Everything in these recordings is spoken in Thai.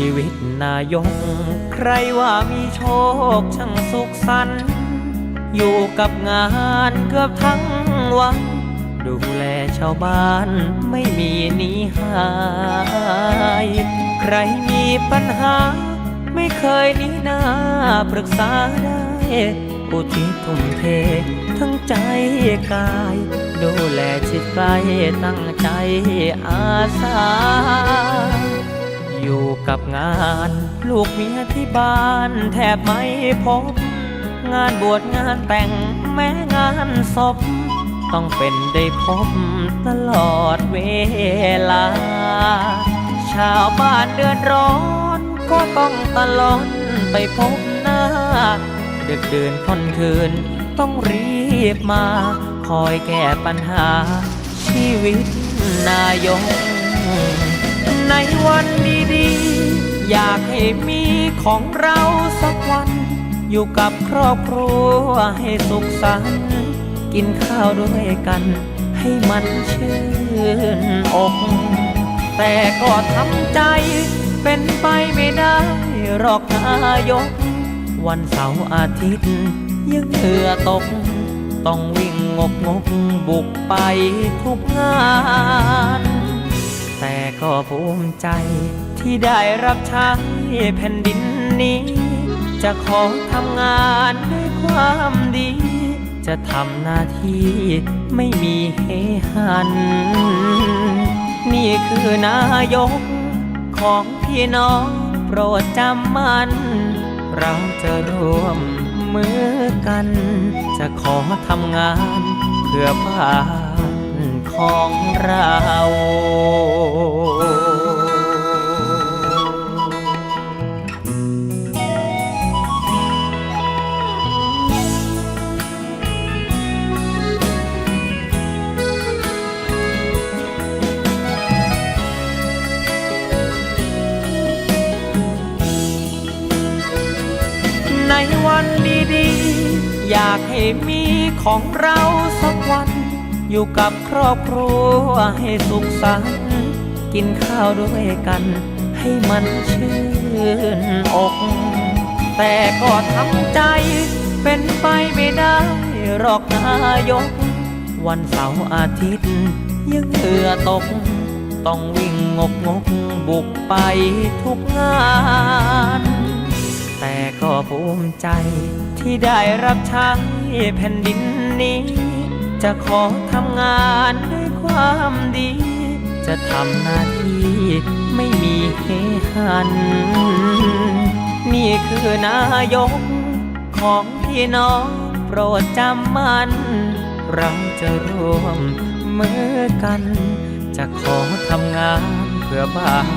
ีวิตนายก ใครว่ามีโชคช่างสุขสันต์อยู่กับงานเกือบทั้งวัน ดูแลชาวบ้านไม่มีหนีหาย ใครมีปัญหา ไม่เคยหนีหน้าปรึกษาได้อุทิศทุ่มเท ทั้งใจกาย ดูแลชิดใกล้ตั้งใจอาสา อยู่กับงาน ลูกเมียที่บ้านแทบไม่พบ งานบวชงานแต่งแม้งานศพ ต้องเป็นได้พบตลอดเวลา ชาวบ้านเดือดร้อน ก็ต้องตลอดไปพบหน้า ดึกดื่นค่อนคืนต้องรีบมา คอยแก้ปัญหา ชีวิตนายกในวันดีๆ อยากให้มีของเราสักวัน อยู่กับครอบครัวให้สุขสันต์กินข้าวด้วยกัน ให้มันชื่นอกแต่ก็ทำใจเป็นไปไม่ได้หรอกนายก วันเสาร์อาทิตย์ยังเหงื่อตก ต้องวิ่งงกงกบุกไปทุกงาน แต่ก็ภูมิใจ ที่ได้รับใช้แผ่นดินนี้ จะขอทำงานด้วยความดี จะทำหน้าที่ไม่มีเฮหัน นี่คือนายกของพี่น้องโปรดจำมัน เราจะร่วมมือกัน จะขอทำงานเพื่อบ้านของเราันดีๆ อยากให้มีของเราสักวัน อยู่กับครอบครัวให้สุขสันต์กินข้าวด้วยกัน ให้มันชื่นอก แต่ก็ทำใจเป็นไปไม่ได้หรอกนายก วันเสาร์อาทิตย์ยังเหงื่อตก ต้องวิ่งงกงกบุกไปทุกงาน แต่ก็ภูมิใจที่ได้รับใช้แผ่นดินนี้ จะขอทำงานด้วยความดี จะทำหน้าที่ไม่มีเฮหัน นี่คือนายกของพี่น้องโปรดจำมัน เราจะร่วมมือกัน จะขอทำงานเพื่อบ้าน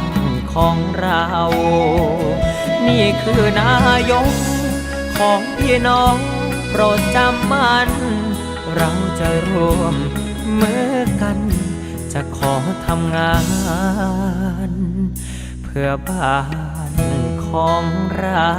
ของเรา นี่คือนายก ของพี่น้องโปรดจำมัน เราจะร่วมมือกัน จะขอทำงาน เพื่อบ้านของเรา